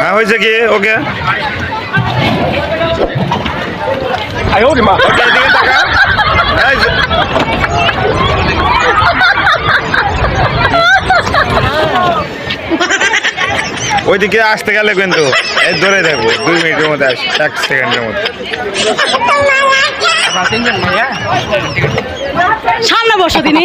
হ্যাঁ হয়েছে কি? ওকে। ওইদিকে আসতে গেলে কিন্তু এই ধরে দেখব দুই মিনিটের মধ্যে আস এক সেকেন্ডের মধ্যে। সামনে বসো তিনি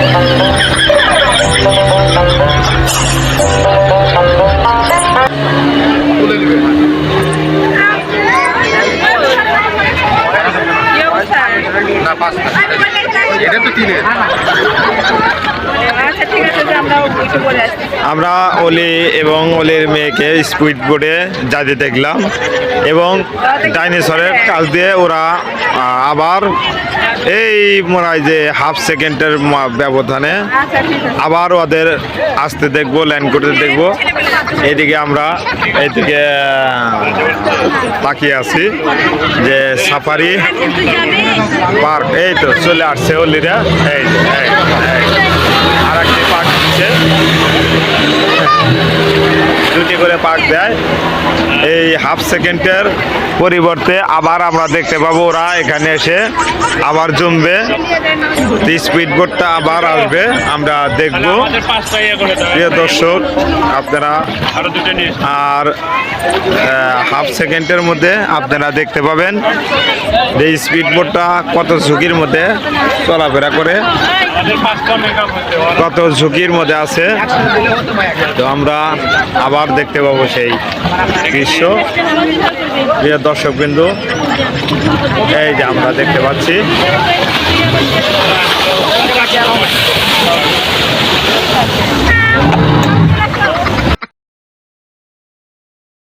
পাঁচ আমরা অলি এবং অলির মেয়েকে স্পিড বোর্ডে যাতে দেখলাম এবং ডাইনোসরের কাছ দিয়ে ওরা আবার এই মনে যে হাফ সেকেন্ডের ব্যবধানে আবার ওদের আসতে দেখব, ল্যান্ড করতে দেখব। এদিকে আমরা এইদিকে তাকিয়ে আছি যে সাফারি পার্ক, এই তো চলে আসছে অলিরা এই। আর একটি পার্ক দিচ্ছে দুটি করে পার্ক দেয় এই হাফ সেকেন্ডের পরিবর্তে আবার আমরা দেখতে পাবো ওরা এখানে এসে আবার জমবে। স্পিড বোটটা আবার আসবে, আমরা দেখব। প্রিয় দর্শক, আপনারা আর হাফ সেকেন্ডের মধ্যে আপনারা দেখতে পাবেন যে স্পিড বোটটা কত ঝুঁকির মধ্যে চলাফেরা করে, কত ঝুঁকির মধ্যে আছে। তো আমরা আবার দেখতে পাবো সেই দৃশ্য। প্রিয় দর্শকবৃন্দ এই যে আমরা দেখতে পাচ্ছি।